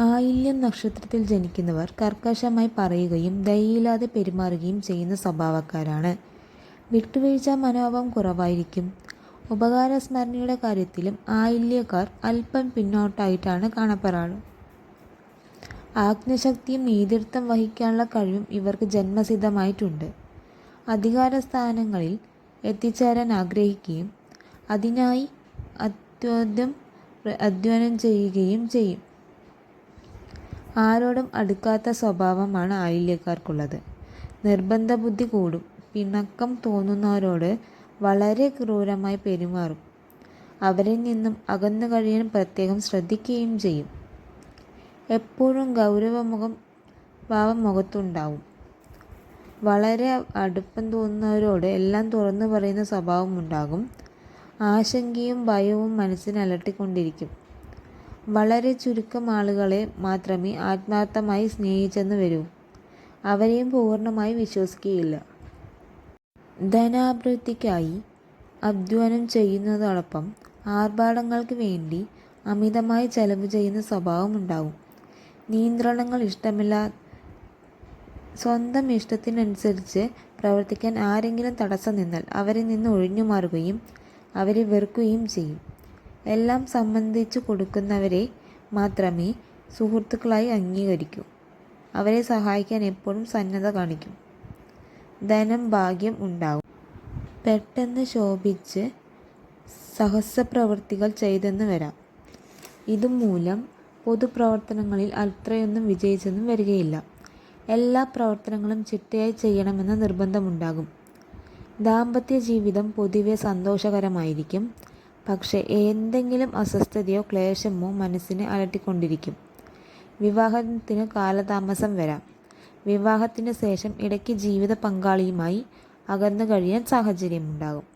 ആയില്യം നക്ഷത്രത്തിൽ ജനിക്കുന്നവർ കർക്കശമായി പറയുകയും ദയയില്ലാതെ പെരുമാറുകയും ചെയ്യുന്ന സ്വഭാവക്കാരാണ്. വിട്ടുവീഴ്ച മനോഭാവം കുറവായിരിക്കും. ഉപകാര ഉപകാരസ്മരണയുടെ കാര്യത്തിലും ആയില്യക്കാർ അല്പം പിന്നോട്ടായിട്ടാണ് കാണപ്പെടാറ്. ആജ്ഞശക്തിയും നേതൃത്വം വഹിക്കാനുള്ള കഴിവും ഇവർക്ക് ജന്മസിദ്ധമായിട്ടുണ്ട്. അധികാര സ്ഥാനങ്ങളിൽ എത്തിച്ചേരാൻ ആഗ്രഹിക്കുകയും അതിനായി അത്യോദ്യം അധ്വാനം ചെയ്യുകയും ചെയ്യും. ആരോടും അടുക്കാത്ത സ്വഭാവമാണ് ആയില്യക്കാർക്കുള്ളത്. നിർബന്ധ ബുദ്ധി കൂടും. പിണക്കം തോന്നുന്നവരോട് വളരെ ക്രൂരമായി പെരുമാറും. അവരിൽ നിന്നും അകന്നു കഴിയാൻ പ്രത്യേകം ശ്രദ്ധിക്കുകയും ചെയ്യും. എപ്പോഴും ഗൗരവമുഖം ഭാവം മുഖത്തുണ്ടാവും വളരെ അടുപ്പം തോന്നുന്നവരോട് എല്ലാം തുറന്നു പറയുന്ന സ്വഭാവമുണ്ടാകും. ആശങ്കയും ഭയവും മനസ്സിനെ അലട്ടിക്കൊണ്ടിരിക്കും വളരെ ചുരുക്കം ആളുകളെ മാത്രമേ ആത്മാർത്ഥമായി സ്നേഹിച്ചെന്ന് വരൂ. അവരെയും പൂർണമായി വിശ്വസിക്കുകയില്ല. ധനാഭിവൃദ്ധിക്കായി അധ്വാനം ചെയ്യുന്നതോടൊപ്പം ആർഭാടങ്ങൾക്ക് വേണ്ടി അമിതമായി ചെലവ് ചെയ്യുന്ന സ്വഭാവം ഉണ്ടാവും. നിയന്ത്രണങ്ങൾ ഇഷ്ടമില്ല സ്വന്തം ഇഷ്ടത്തിനനുസരിച്ച് പ്രവർത്തിക്കാൻ ആരെങ്കിലും തടസ്സം നിന്നാൽ അവരിൽ നിന്ന് ഒഴിഞ്ഞു മാറുകയും അവരെ വെറുക്കുകയും ചെയ്യും. എല്ലാം സംബന്ധിച്ചു കൊടുക്കുന്നവരെ മാത്രമേ സുഹൃത്തുക്കളായി അംഗീകരിക്കൂ. അവരെ സഹായിക്കാൻ എപ്പോഴും സന്നദ്ധ കാണിക്കും. ധനം ഭാഗ്യം ഉണ്ടാവും പെട്ടെന്ന് ശോഭിച്ച് സഹസ്രപ്രവൃത്തികൾ ചെയ്തെന്ന് വരാം. ഇതുമൂലം പൊതുപ്രവർത്തനങ്ങളിൽ അത്രയൊന്നും വിജയിച്ചെന്നും വരികയില്ല. എല്ലാ പ്രവർത്തനങ്ങളും ചിട്ടയായി ചെയ്യണമെന്ന നിർബന്ധമുണ്ടാകും. ദാമ്പത്യ ജീവിതം പൊതുവെ സന്തോഷകരമായിരിക്കും. പക്ഷേ എന്തെങ്കിലും അസ്വസ്ഥതയോ ക്ലേശമോ മനസ്സിനെ അലട്ടിക്കൊണ്ടിരിക്കും. വിവാഹത്തിന് കാലതാമസം വരാം. വിവാഹത്തിന് ശേഷം ഇടയ്ക്ക് ജീവിത പങ്കാളിയുമായി അകന്നു കഴിയാൻ സാഹചര്യമുണ്ടാകും.